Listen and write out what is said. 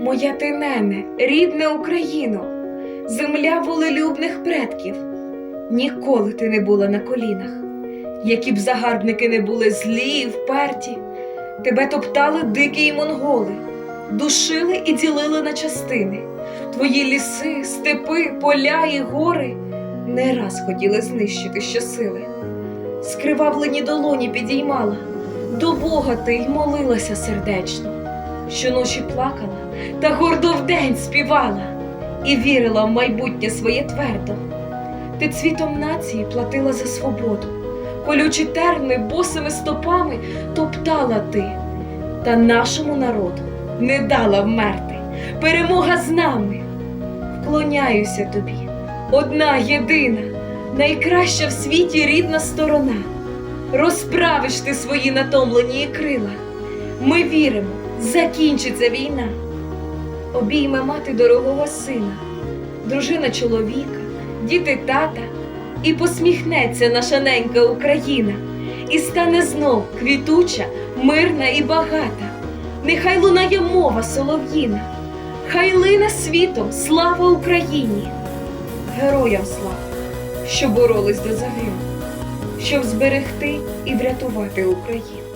моя ти нене, рідна Україно, земля волелюбних предків. Ніколи ти не була на колінах, які б загарбники не були злі і вперті, тебе топтали дикі й монголи, душили і ділили на частини. Твої ліси, степи, поля і гори не раз хотіли знищити щосили. Скривавлені долоні підіймала, до Бога ти й молилася сердечно, щоночі плакала та гордо вдень співала і вірила в майбутнє своє твердо. Ти цвітом нації платила за свободу, колючі терни босими стопами топтала ти, та нашому народу не дала вмерти. Перемога з нами. Вклоняюся тобі, одна єдина, найкраща в світі рідна сторона. Розправиш ти свої натомлені крила. Ми віримо, закінчиться війна. Обійме мати дорогого сина, дружина чоловіка, діти тата, і посміхнеться наша ненька Україна, і стане знов квітуча, мирна і багата. Нехай лунає мова солов'їна, хай лине світом слава Україні, героям слава, що боролись до загину, щоб зберегти і врятувати Україну.